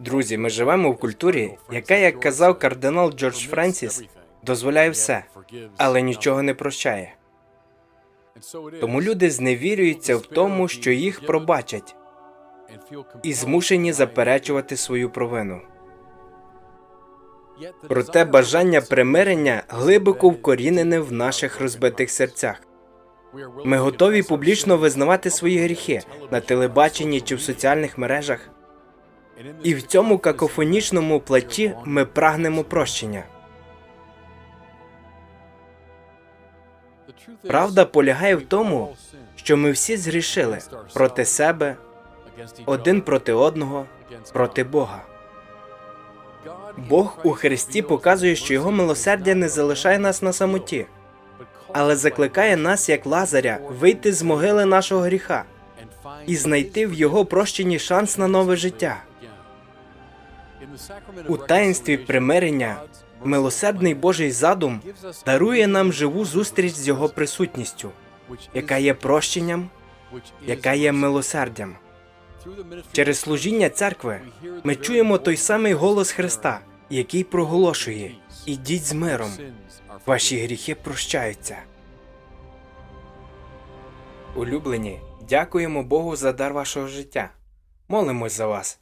Друзі, ми живемо в культурі, яка, як казав кардинал Джордж Френсіс, дозволяє все, але нічого не прощає. Тому люди зневірюються в тому, що їх пробачать, і змушені заперечувати свою провину. Проте бажання примирення глибоко вкорінене в наших розбитих серцях. Ми готові публічно визнавати свої гріхи на телебаченні чи в соціальних мережах. І в цьому какофонічному платі ми прагнемо прощення. Правда полягає в тому, що ми всі згрішили проти себе, один проти одного, проти Бога. Бог у Христі показує, що його милосердя не залишає нас на самоті, але закликає нас, як Лазаря, вийти з могили нашого гріха і знайти в його прощенні шанс на нове життя. У таїнстві примирення милосердний Божий задум дарує нам живу зустріч з його присутністю, яка є прощенням, яка є милосердям. Через служіння церкви ми чуємо той самий голос Христа, який проголошує: Ідіть з миром, ваші гріхи прощаються. Улюблені, дякуємо Богу за дар вашого життя. Молимось за вас